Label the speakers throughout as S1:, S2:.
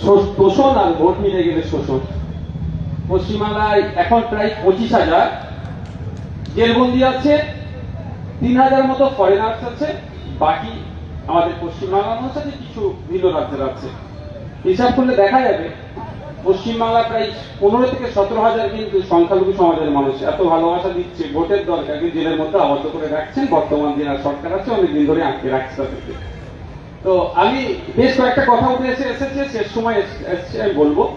S1: শোষ- তোষণ আর ভোট মিলে গেলে শোষণ। পশ্চিমবাংলায় এখন প্রায় পঁচিশ হাজার। জেলবন্দি আছে, তিন হাজার মতো ফরেনার্স আছে, বাকি আমাদের পশ্চিমবাংলার মানুষ আছে, কিছু ভিন্ন রাজ্যের আছে। হিসাব করলে দেখা যাবে, পশ্চিমবাংলা প্রায় পনেরো থেকে সতেরো হাজার কিন্তু সংখ্যালঘু সমাজের মানুষ। এত ভালোবাসা দিচ্ছে, ভোটের দরকারকে জেলের মধ্যে আবদ্ধ করে রাখছেন। বর্তমান দিনের সরকার আছে, অনেকদিন ধরে আটকে রাখছে তাদেরকে। তো আমি বেশ কয়েকটা কথা উঠে এসে এসেছে শেষ সময় এস- এসছে আমি বলব।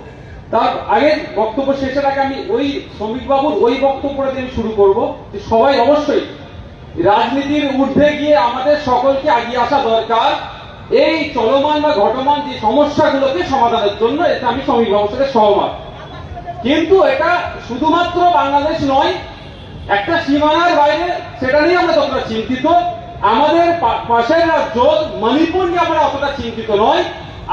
S1: তার আগে বক্তব্য শেষের আগে আমি ওই শ্রমিক বাবুর ওই বক্তব্যটা দিয়ে শুরু করব যে সবাই অবশ্যই রাজনীতির ঊর্ধ্বে গিয়ে আমাদের সকলকে এগিয়ে আসা দরকার। এই চলমান বা ঘটমান যে সমস্যাগুলোকে সমাধানের জন্য এটা আমি শ্রমিক বাবুর সাথে সহমত। কিন্তু এটা শুধুমাত্র বাংলাদেশ নয়, একটা সীমানার বাইরে সেটা নিয়ে আমরা ততটা চিন্তিত। আমাদের পাশের রাজ্য মণিপুর নিয়ে আমরা অতটা চিন্তিত নয়।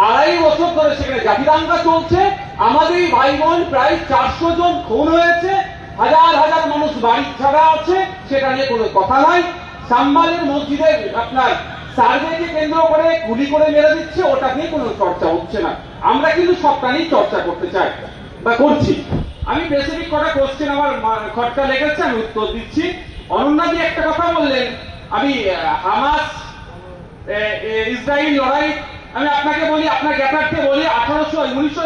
S1: আড়াই বছর ধরে সেখানে জাতি দাঙ্গা চলছে। আমাদের ভাই বোন প্রায় চারশো জন খুন হয়েছে। হাজার হাজার মানুষ বাড়ি ছাড়া আছে, সেটা নিয়ে কোনো কথা নাই। সাম্বালের মসজিদে আপনার সার্ভেকে কেন্দ্র করে গুলি করে মেরে দিচ্ছে, ওটা নিয়ে কোনো চর্চা হচ্ছে না। আমরা কিন্তু সবটা নিয়ে চর্চা করতে চাই বা করছি। আমি স্পেসিফিক কটা কোশ্চেন আমার খটকা লেগেছে, আমি উত্তর দিচ্ছি। অনন্যাদি একটা কথা বললেন আমি হামাস ইসরায়েল লড়াই, আমি আপনাকে বলি, আপনার জ্ঞাতার্থে বলি, আঠারোশো উনিশশো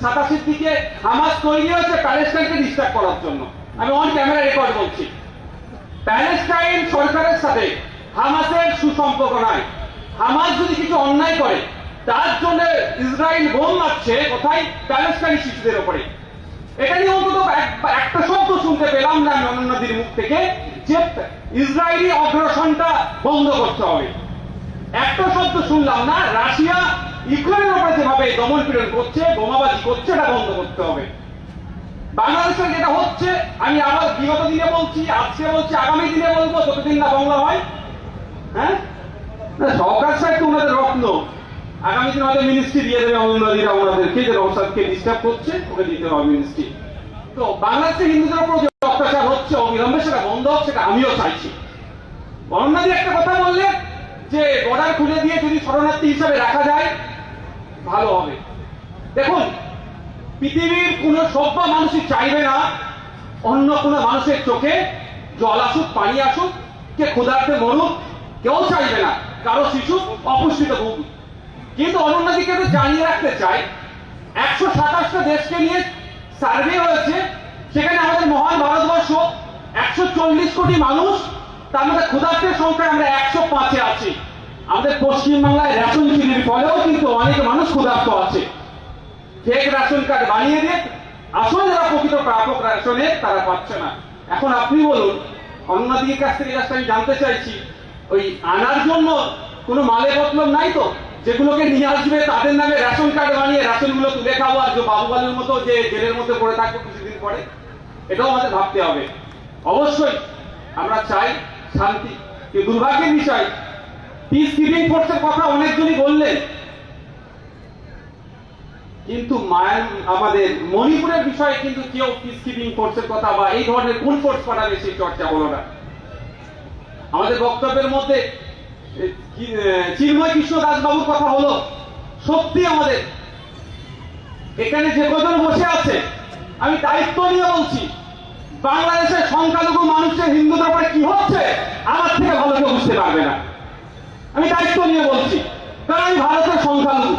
S1: সাতাশির দিকে হামাস তৈরি হয়েছে প্যালেস্টাইনকে ডিস্টার্ব করার জন্য। আমি অন ক্যামেরা রেকর্ড বলছি। প্যালেস্টাইন সরকারের সাথে হামাসের সুসম্পর্ক নাই। হামাস যদি কিছু অন্যায় করে, তার জন্য ইসরায়েল বোম মারছে, কোথায়? প্যালেস্টাইন শিশুদের উপরে এটা নিয়ে অন্তত এক- একটা শব্দ শুনতে পেলাম না অনন্যদের মুখ থেকে, যে ইসরায়েলি অগ্রসনটা বন্ধ করতে হবে। একটা শব্দ শুনলাম না, রাশিয়া ইউক্রেনের উপরে যেভাবে দমন পীড়ন করছে, বোমাবাজি করছে, এটা বন্ধ করতে হবে। বাংলাদেশে যেটা হচ্ছে, আমি আবার বিগত দিনে বলছি, আজকে বলছি, আগামী দিনে বলব, যতদিন না বাংলা হয় হ্যাঁ? সরকার সাহেব তো ওনাদের রত্ন। আগামী দিনে হয়তো মিনিস্ট্রি দিয়ে দেবে অন্যদিরা ওনাদেরকে যে রসাদকে ডিস্টার্ব করছে, ওকে দিতে হবে মিনিস্ট্রি তো বাংলাদেশে হিন্দুদের উপর যে অত্যাচার হচ্ছে, অবিলম্বে সেটা বন্ধ হোক, সেটা আমিও চাইছি। অন্যদি একটা কথা বললে যে বর্ডার খুলে দিয়ে যদি শরণার্থী হিসাবে রাখা যায়, ভালো হবে। দেখুন, পৃথিবীর কোন সভ্য মানুষই চাইবে না অন্য কোন মানুষের চোখে জল আসুক, পানি আসুক, কে ক্ষুধার্তে মরুক, কেউ চাইবে না। কারও শিশু অপুষ্টিত ভুগ কিন্তু অন্যদিকে তো জানিয়ে রাখতে চাই, একশো সাতাশটা দেশকে নিয়ে সার্ভে হয়েছে। সেখানে আমাদের মহান ভারতবর্ষ, একশো চল্লিশ কোটি মানুষ, তার মধ্যে ক্ষুধার্তের সংখ্যায় আমরা একশো পাঁচে আছি। আমাদের পশ্চিমবাংলায় রেশন চুরির ফলেও কিন্তু অনেক মানুষ ক্ষুধার্ত আছে। ফেক রেশন কার্ড বানিয়ে দিয়ে আসলে যারা প্রকৃত প্রাপক রেশনের তারা পাচ্ছে না। এখন আপনি বলুন অন্যদিকের কাছ থেকে জাস্ট আমি জানতে চাইছি, ওই আনার জন্য কোনো মালে মতলব নাই তো? যেগুলোকে নিয়ে আসবে, তাদের নামে রেশন কার্ড বানিয়ে রেশনগুলো তুলে খাব আর যে বাবুবালুর মতো যে জেলের মধ্যে পড়ে থাকব কিছুদিন পরে, এটাও আমাদের ভাবতে হবে। অবশ্যই আমরা চাই শান্তি। দুর্ভাগ্যের বিষয় পিস কিপিং ফোর্সের কথা অনেকজনই বললেন। কিন্তু মায়ের আমাদের মণিপুরের বিষয়ে কিন্তু কেউ পিস কিপিং ফোর্সের কথা বা এই ধরনের কোন ফোর্স পাঠাবে সেই চর্চা হলো না। আমাদের বক্তব্যের মধ্যে চিন্ময় কৃষ্ণ দাসবাবুর কথা হলো সত্যি আমাদের। এখানে যে কজন বসে আছে, আমি দায়িত্ব নিয়ে বলছি, বাংলাদেশের সংখ্যালঘু মানুষের হিন্দুদের উপরে কি হচ্ছে, আমার থেকে ভালো কেউ বুঝতে পারবে না। আমি দায়িত্ব নিয়ে বলছি, কারণ আমি ভারতের সংখ্যালঘু।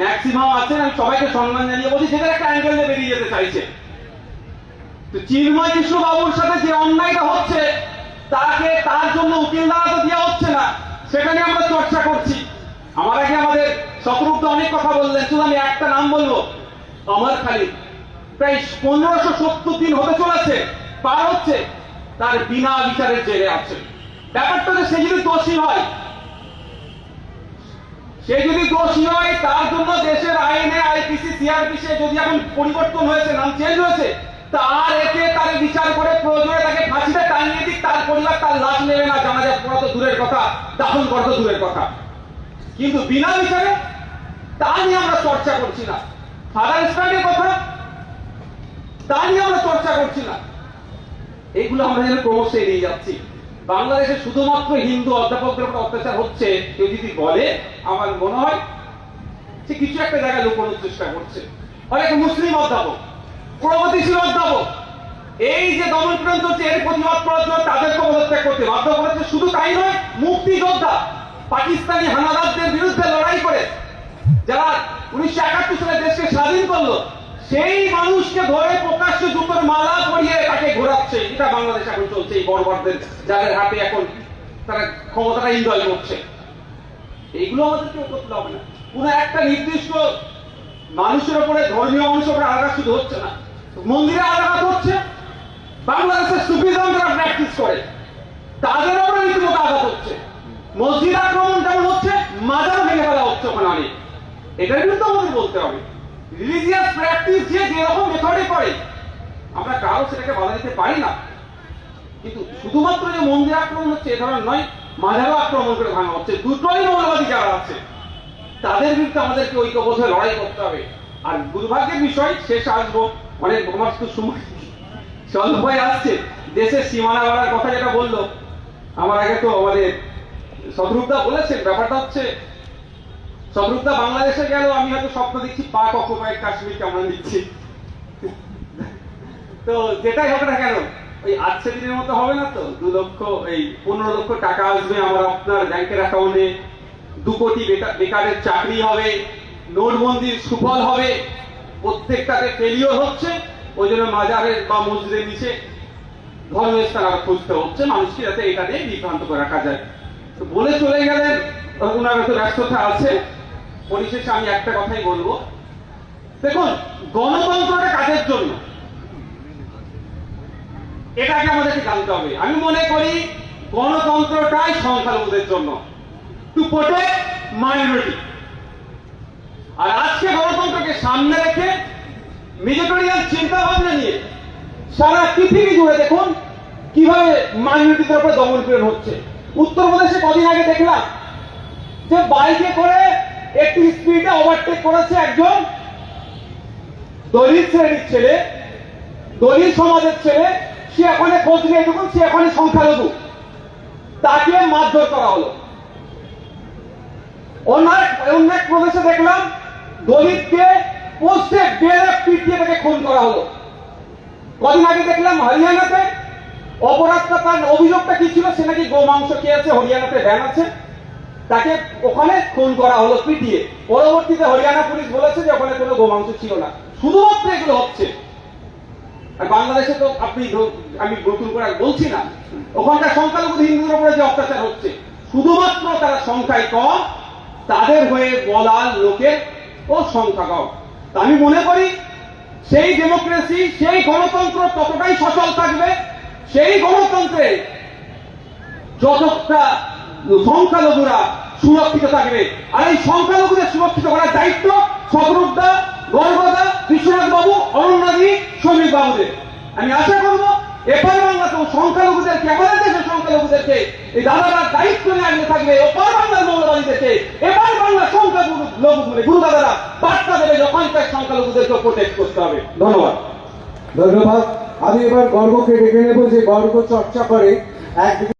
S1: ম্যাক্সিমাম আছেন আমি সবাইকে সম্মান জানিয়ে বলছি সেটা একটা অ্যাঙ্গেল বেরিয়ে যেতে চাইছে। তো চিন্ময় কৃষ্ণ বাবুর সাথে যে অন্যায়টা হচ্ছে তাকে তার জন্য উকিল দ্বারা তো দেওয়া হচ্ছে না। সেটা নিয়ে আমরা চর্চা করছি। আমার আগে আমাদের শতরূপ অনেক কথা বললেন। শুধু আমি একটা নাম বলব, অমর খালিদ। প্রায় পনেরোশো সত্তর দিন হতে চলেছে, পার হচ্ছে, তার বিনা বিচারের জেলে আছে। ব্যাপারটা যে সে যদি দোষী হয়, সে যদি দোষী হয়, তার জন্য দেশের আইনে, আইপিসি সিআরপিসি যদি এখন পরিবর্তন হয়েছে, নাম চেঞ্জ হয়েছে, তার একে তার বিচার করে প্রয়োজনে তাকে তার পরিবার তার লাশ নেবে না, জানা যায় পড়া তো দূরের কথা, দাফন করা তো দূরের কথা। কিন্তু বিনা বিচারে তা নিয়ে আমরা চর্চা করছি না। ফাদার স্ট্যান্ডের কথা, তা নিয়ে আমরা চর্চা করছি না। এইগুলো আমরা যেন ক্রমশ এড়িয়ে যাচ্ছি। বাংলাদেশে শুধুমাত্র হিন্দু অধ্যাপকদের উপর অত্যাচার হচ্ছে, কেউ যদি বলে, আমার মনে হয় সে কিছু একটা জায়গায় লুকোনোর চেষ্টা করছে। অনেক মুসলিম অধ্যাপক, প্রগতিশীল অধ্যাপক। এই যে দমন চলছে, এর প্রতিবাদ করার করতে বাধ্য করেছে। শুধু তাই নয়, মুক্তিযোদ্ধা পাকিস্তানি হানাদারদের বিরুদ্ধে লড়াই করে। যারা উনিশশো একাত্তর সালে দেশকে স্বাধীন করল, সেই মানুষকে ধরে প্রকাশ্য জুতোর মালা পরিয়ে তাকে ঘোরাচ্ছে। এটা বাংলাদেশ এখন চলছে, এই বড়বারদের যাদের হাতে এখন তারা ক্ষমতাটা এনজয় করছে। এইগুলো আমাদের কেউ করতে হবে না। কোন একটা নির্দিষ্ট মানুষের উপরে ধর্মীয় মানুষের উপরে আঘাত শুধু হচ্ছে না। মন্দিরে আঘাত হচ্ছে। বাংলাদেশের সুফিজম যারা প্র্যাকটিস করে। তাদের উপরে রীতিমতো আঘাত হচ্ছে। মসজিদ আক্রমণ যেমন হচ্ছে, মাজার ভেঙে ফেলা হচ্ছে ওখানে অনেক। এটার কিন্তু আমাদের বলতে হবে। রিলিজিয়াস প্র্যাকটিস যে যেরকম মেথডে করে, আমরা কারও সেটাকে বাধা দিতে পারি না। কিন্তু শুধুমাত্র যে মন্দির আক্রমণ হচ্ছে, এ ধরনের নয় মাঝারও আক্রমণ করে ভাঙা হচ্ছে। দুটোই মৌলবাদী যারা আছে, তাদের বিরুদ্ধে আমাদেরকে ঐক্যবদ্ধ হয়ে লড়াই করতে হবে। আর দুর্ভাগ্যের বিষয়, শেষ আসব। অনেক আমার তো সময় স্বল্পই আসছে। দেশের সীমানা বাড়ার কথা যেটা বলল আমার আগে তো আমাদের সদরূপদা বলেছেন, ব্যাপারটা হচ্ছে সদরূপদা বাংলাদেশে গেল আমি হয়তো স্বপ্ন দেখছি পাক অকুপাইড কাশ্মীরকে আমরা দিচ্ছি তো যেটাই হবে না কেন, ওই আজকে দিনের মতো হবে না তো? দু লক্ষ, এই পনেরো লক্ষ টাকা আসবে আমার আপনার ব্যাংকের অ্যাকাউন্টে, দু কোটি বেকারের চাকরি হবে, নোটবন্দির সুফল হবে, প্রত্যেকটাতে ফেলিওর হচ্ছে, ওই জন্য মাজারের বা মসজিদের নিচে ধর্মস্থান আর খুঁজতে হচ্ছে, মানুষকে যাতে এটা দিয়ে বিভ্রান্ত করে রাখা যায়। তো বলে চলে গেলেন ওনার তো ব্যস্ততা আছে। পরিশেষে আমি একটা কথাই বলব। দেখুন গণতন্ত্রটা কাজের জন্য। এটাকে আমাদেরকে জানতে হবে। আমি মনে করি, গণতন্ত্রটাই সংখ্যালঘুদের জন্য। টু প্রোটেক্ট মাইনরিটি আর আজকে গণতন্ত্রকে সামনে রেখে মিলিটারিয়ান চিন্তা ভাবনা নিয়ে সারা পৃথিবী জুড়ে দেখুন কীভাবে মাইনরিটিদের উপরে দমন পীড়ন হচ্ছে। উত্তরপ্রদেশে কদিন আগে দেখলাম যে বাইকে করে একটি স্পিডে ওভারটেক করেছে একজন দলিত শ্রেণির ছেলে, দলিত সমাজের ছেলে। সে এখানে খোঁজ নিয়ে দেখুন সে এখানে সংখ্যালঘু। তাকে মারধর করা হলো। অন্য এক- প্রদেশে দেখলাম দলিতকে পোস্টে বেড়ে পিটিয়ে তাকে খুন করা হলো। কদিন আগে দেখলাম হরিয়ানাতে অপরাধটা তার অভিযোগটা কি ছিল? সে নাকি গোমাংস খেয়েছে হরিয়ানাতে ব্যান আছে। তাকে ওখানে খুন করা হলো, পিটিয়ে। পরবর্তীতে হরিয়ানা পুলিশ বলেছে যে ওখানে কোনো গোমাংস ছিল না। শুধুমাত্র এগুলো হচ্ছে। আর বাংলাদেশে তো আপনি আমি নতুন করে বলছি না। ওখানকার সংখ্যালঘু হিন্দুদের উপরে যে অত্যাচার হচ্ছে, শুধুমাত্র তারা সংখ্যায় কম, তাদের হয়ে বলার লোকের ও সংখ্যা কম। তা আমি মনে করি সেই ডেমোক্রেসি, সেই গণতন্ত্র ততটাই সচল থাকবে, সেই গণতন্ত্রে যতটা সংখ্যালঘুরা সুরক্ষিত থাকবে, আর এই সংখ্যালঘুদের সুরক্ষিত করার দায়িত্ব শতরূপদা গর্বদা বিশ্বনাথ বাবু অরণ্যাদি শ্রমিক বাবুদের। আমি আশা করব, এপার বাংলাতেও সংখ্যালঘুদেরকে আমাদের দেশের সংখ্যালঘুদেরকে এই দাদারা দায়িত্ব নিয়ে আগলে থাকবে ওপার বাংলার দিতেছে এবার বাংলার সংখ্যালঘু লোক মানে গুরু দাদারা, বার্তা দেবে যখন তার সংখ্যালঘুদেরকে প্রোটেক্ট করতে হবে। ধন্যবাদ।
S2: ধন্যবাদ। আমি এবার গর্বকে ডেকে নেব যে গর্ব চর্চা করে একদিকে